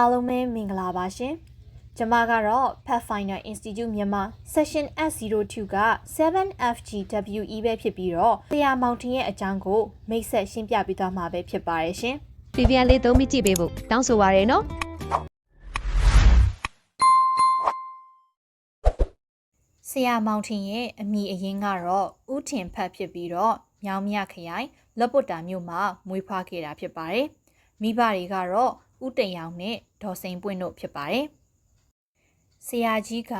အားလုံးပဲမင်္ဂလာပါရှင်။ကျွန်မကတော့ Pathfinder Institute မြန်မာ Session S02 က 7FGWE ပဲဖြစ်ပြီးတော့ဆရာမောင်တင်ရဲ့အကြောင်းကိုမိတ်ဆက်ရှင်းပြပေးသွားမှာပဲဖြစ်ပါတယ်ရှင်ပြပြန်လေးသုံးမိကြည့်ပေးဖို့တောင်းဆိုပါရယ်နော်။ဆရာမောင်တင်ရဲ့အမိအရင်ကတော့ဥထင်ဖတ်ဖြစ်ပြီးတော့မြောင်မြခရိုင်လက်ပွတ်တာမြို့မှာမွေးဖွားခဲ့တာဖြစ်ပါတယ်။မိဘတွေကတော့ ဥတရောင်နဲ့ဒေါ်စိန်ပွင့်တို့ဖြစ်ပါတယ်။ဆရာကြီးက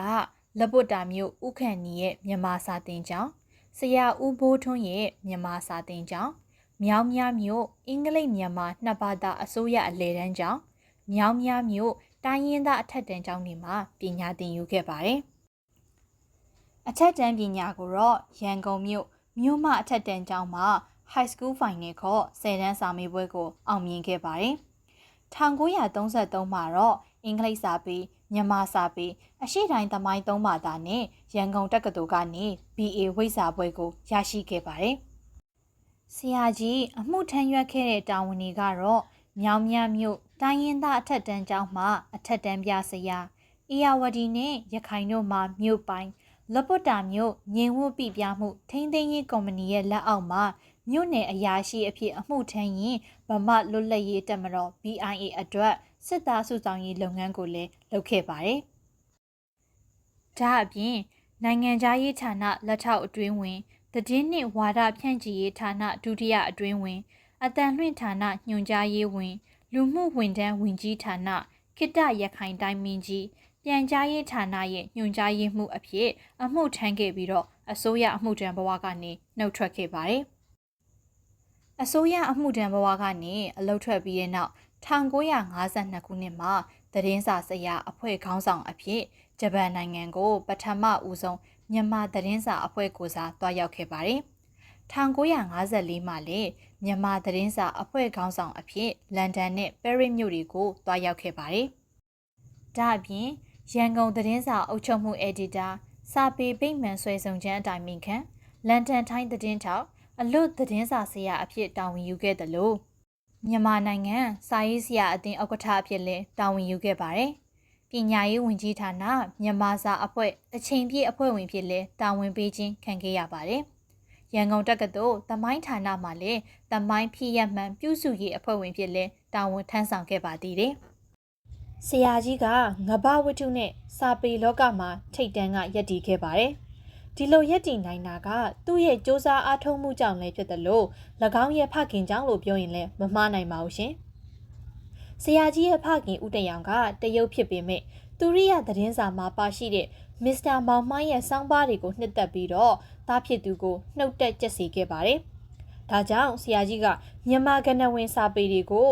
လက်ပွတ်တာမြို့ဥခန့်နီရဲ့မြန်မာစာသင်ကျောင်းဆရာဦးဘိုးထွန်းရဲ့မြန်မာစာသင်ကျောင်းမြောင်မြမြို့အင်္ဂလိပ်မြန်မာနှစ်ဘာသာအစိုးရအလယ်တန်းကျောင်းမြောင်မြမြို့တိုင်းရင်းသားအထက်တန်းကျောင်းတွေမှာပညာသင်ယူခဲ့ပါတယ်။အထက်တန်းပညာကိုတော့ရန်ကုန်မြို့မြို့မအထက်တန်းကျောင်းမှာ High School Final ခေါ်10တန်းစာမေးပွဲကိုအောင်မြင်ခဲ့ပါတယ်။ 1933မှာတော့အင်္ဂလိပ်စာပေမြန်မာစာပေအရှိတိုင်းသမိုင်းသုံးဘာသာနဲ့ရန်ကုန်တက္ကသိုလ်ကနေ BA ဝိဇ္ဇာဘွဲကိုရရှိခဲ့ပါတယ်။ဆရာကြီးအမှုထမ်းရွက်ခဲ့တဲ့တာဝန်တွေကတော့မြောင်မြမြို့တိုင်းရင်းသားအထက်တန်းကျောင်းမှာအထက်တန်းပြဆရာအေယာဝတီနဲ့ရခိုင်တို့မှာမြို့ပိုင်းလပွတ်တာမြို့ငင်ဝတ်ပြပြမှုထိန်းသိမ်းရေးကော်မတီရဲ့လက်အောက်မှာ မြို့နယ်အရာရှိအဖြစ်အမှုထမ်းရင်ဗမာလွတ်လပ်ရေးတပ်မတော် BIA အတွက်စစ်သားစုဆောင်ရေးလုပ်ငန်းကိုလည်းလုပ်ခဲ့ပါတယ်။ဒါအပြင်နိုင်ငံခြားရေးဌာနလက်ထောက်အတွင်းဝင်တည်င်းနှင့်ဝါဒဖြန့်ချီရေးဌာနဒုတိယအတွင်းဝင်အတန်လွင့်ဌာနညွှန်ကြားရေးဝင် လူမှုဝန်ထမ်းဝင်ကြီးဌာနခိတ္တရခိုင်တိုင်းမင်းကြီးပြန်ကြားရေးဌာနရဲ့ညွှန်ကြားရေးမှုအဖြစ်အမှုထမ်းခဲ့ပြီးတော့အစိုးရအမှုထမ်းဘဝကနေနှုတ်ထွက်ခဲ့ပါတယ်။ အစိုးရအမှုထမ်းဘဝကနေအလုတ်ထွက်ပြီးတဲ့နောက်1952ခုနှစ်မှာသတင်းစာဆရာအဖွဲ့ခေါင်းဆောင်အဖြစ်ဂျပန်နိုင်ငံကိုပထမဦးဆုံးမြန်မာသတင်းစာအဖွဲ့ကိုစားတွားရောက်ခဲ့ပါတယ်။1954မှာလည်းမြန်မာသတင်းစာအဖွဲ့ခေါင်းဆောင်အဖြစ်လန်ဒန်နဲ့ပဲရစ်မြို့တွေကိုတွားရောက်ခဲ့ပါတယ်။ဒါအပြင်ရန်ကုန်သတင်းစာအုပ်ချုပ်မှုအက်ဒီတာစာပေပိတ်မှန်ဆွဲဆောင်ခြင်းအတိုင်းမိခံလန်ဒန်ထိုင်းသတင်းထောက် အလွတ်သတင်းစာဆရာအဖြစ်တာဝန်ယူခဲ့တယ်လို့မြန်မာနိုင်ငံစာရေးဆရာအသင်းဥက္ကဋ္ဌအဖြစ်လည်းတာဝန်ယူခဲ့ပါတယ်။ပညာရေးဝန်ကြီးဌာနမြန်မာစာအဖွဲ့အချိန်ပြည့်အဖွဲ့ဝင်ဖြစ်လည်းတာဝန်ပေးခြင်းခံခဲ့ရပါတယ်။ရန်ကုန်တက္ကသိုလ်သမိုင်းဌာနမှာလည်းသမိုင်းဖြစ်ရမှန်ပြုစုရေးအဖွဲ့ဝင်ဖြစ်လည်းတာဝန်ထမ်းဆောင်ခဲ့ပါသေးတယ်။ဆရာကြီးကငဘဝတ္ထုနဲ့စာပေလောကမှာထိတ်တန်းကယက်တည်ခဲ့ပါတယ်။ ဒီလိုရက်တည်နိုင်တာကသူ့ရဲ့စ조사အားထုတ်မှုကြောင့်လည်းဖြစ်တယ်လို့၎င်းရဲ့ဖခင်ကြောင့်လို့ပြောရင်လည်းမမှားနိုင်ပါဘူးရှင်။ဆရာကြီးရဲ့ဖခင်ဦးတရောင်ကတရုတ်ဖြစ်ပေမဲ့သူရိယသတင်းစာမှာပါရှိတဲ့မစ္စတာမောင်မိုင်းရဲ့စောင်းပါးတွေကိုနှစ်သက်ပြီးတော့သားဖြစ်သူကိုနှုတ်တက်ကြက်စီခဲ့ပါတယ်။ဒါကြောင့်ဆရာကြီးကမြန်မာကနဝင်စာပေတွေကို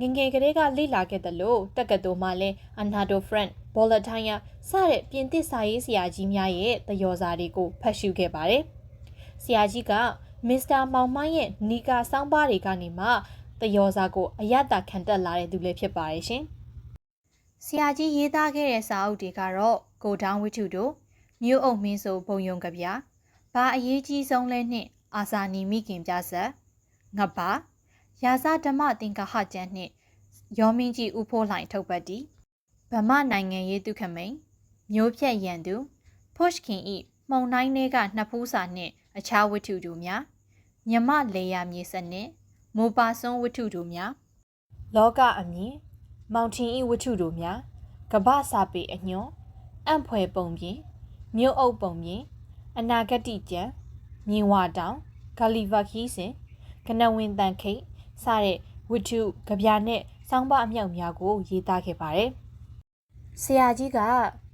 ငငယ်ကလေးကလေ့လာခဲ့တယ်လို့တက္ကသိုလ်မှာလည်းအနာဒိုဖရန့်ဘောလထိုင်းယာစတဲ့ပြင်သစ်စာရေးဆရာကြီးများရဲ့သရော်စာတွေကိုဖတ်ရှုခဲ့ပါတယ်။ဆရာကြီးကမစ္စတာမောင်မိုင်းရဲ့နီကာစောင်းပါးတွေကနေမှသရော်စာကိုအယတခံတက်လာတဲ့သူလည်းဖြစ်ပါတယ်ရှင်။ဆရာကြီးရေးသားခဲ့တဲ့စာအုပ်တွေကတော့ကိုတောင်းဝိထုတို့မြို့အုပ်မင်းဆိုဘုံယုံကဗျာဘာအရေးကြီးဆုံးလဲနှင့်အာဇာနီမိခင်ပြဆက်ငပါ ရာဇဓမ္မသင်္ကာဟကျမ်းနှင့်ရောမင်းကြီးဦးဖိုးလှိုင်ထုတ်ပတ်တီဗမာနိုင်ငံရေးသူခမိန်မျိုးဖြတ်ရန်သူဖွရှ်ခင်ဤမှုံတိုင်းထဲကနှစ်ဖူးစာနှင့် အခြားဝတ္ထုတို့များမြမလေယာမြေစနစ်မိုပါစွန်းဝတ္ထုတို့များလောကအမြင်မောင်ထင်ဤဝတ္ထုတို့များကပ္ပစာပေအညွန်အံ့ဖွယ်ပုံပြင်မြို့အုပ်ပုံပြင်အနာဂတိကျမ်းမြင်ဝတောင်ဂလီဗာခီးစင်ကနဝင်တန်ခိတ် စတဲ့ဝတ္ထုကြပြနဲ့စောင်းပါအမြောက်များကိုရေးသားခဲ့ပါတယ်။ဆရာကြီးက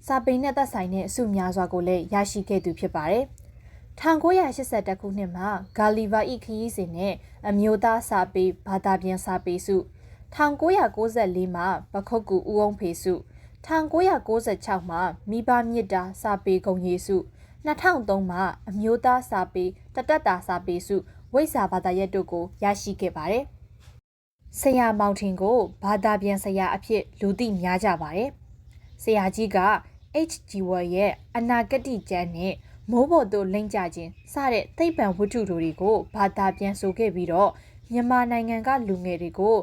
စာပေနဲ့သက်ဆိုင်တဲ့အစုများစွာကိုလည်းရရှိခဲ့သူဖြစ်ပါတယ်။1982ခုနှစ်မှာဂါလီဗာဤခရီးစဉ်နဲ့အမျိုးသားစာပေဘာသာပြန်စာပေစု1994မှာပခုတ်ကူဦးအောင်ဖေစု1996မှာမိဘမြစ်တာစာပေဂုံရည်စု2003မှာအမျိုးသားစာပေတတတာစာပေစုဝိဇ္ဇာဘာသာရပ်တို့ကိုရရှိခဲ့ပါတယ်။ ဆရာမောင်ထင်ကိုဘာသာပြန်ဆရာအဖြစ်လူသိများကြပါတယ်။ဆရာကြီးက H.G. Wells ရဲ့အနာဂတိကျမ်းနဲ့မိုးပေါ်သို့လိမ့်ကြခြင်းစတဲ့သိပ္ပံဝတ္ထုတို့တွေကိုဘာသာပြန်ဆိုခဲ့ပြီးတော့မြန်မာနိုင်ငံကလူငယ်တွေကို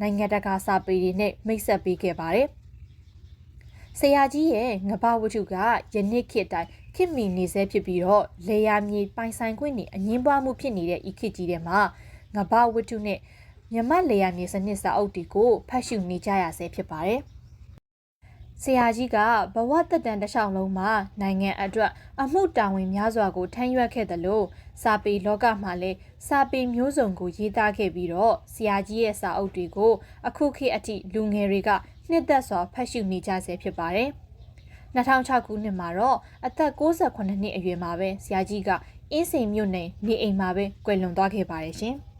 နိုင်ငံတကာစာပေတွေနဲ့မိတ်ဆက်ပေးခဲ့ပါတယ်။ဆရာကြီးရဲ့ငပဝတ္ထုကယနေ့ခေတ်တိုင်းခေတ်မီနေဆဲဖြစ်ပြီးတော့လေယာမြေပိုင်ဆိုင်ခွင့်တွေအငင်းပွားမှုဖြစ်နေတဲ့ဤခေတ်ကြီးထဲမှာငပဝတ္ထုနဲ့ မြမလေယာမြေစနစ်စာအုပ်တွေကိုဖတ်ရှုနေကြရဆဲဖြစ်ပါတယ်။ဆရာကြီးကဘဝတက်တန်တစ်လျှောက်လုံးမှာနိုင်ငံအတွက်အမှုတာဝန်များစွာကိုထမ်းရွက်ခဲ့တယ်လို့စာပေလောကမှာလည်းစာပေမျိုးစုံကိုရေးသားခဲ့ပြီးတော့ဆရာကြီးရဲ့စာအုပ်တွေကိုအခုခေတ်အထိလူငယ်တွေကနှစ်သက်စွာဖတ်ရှုနေကြဆဲဖြစ်ပါတယ်။2006ခုနှစ်မှာတော့အသက်68နှစ်အရွယ်မှာပဲဆရာကြီးကအင်းစိန်မြို့နယ်နေအိမ်မှာပဲကွယ်လွန်သွားခဲ့ပါတယ်ရှင်။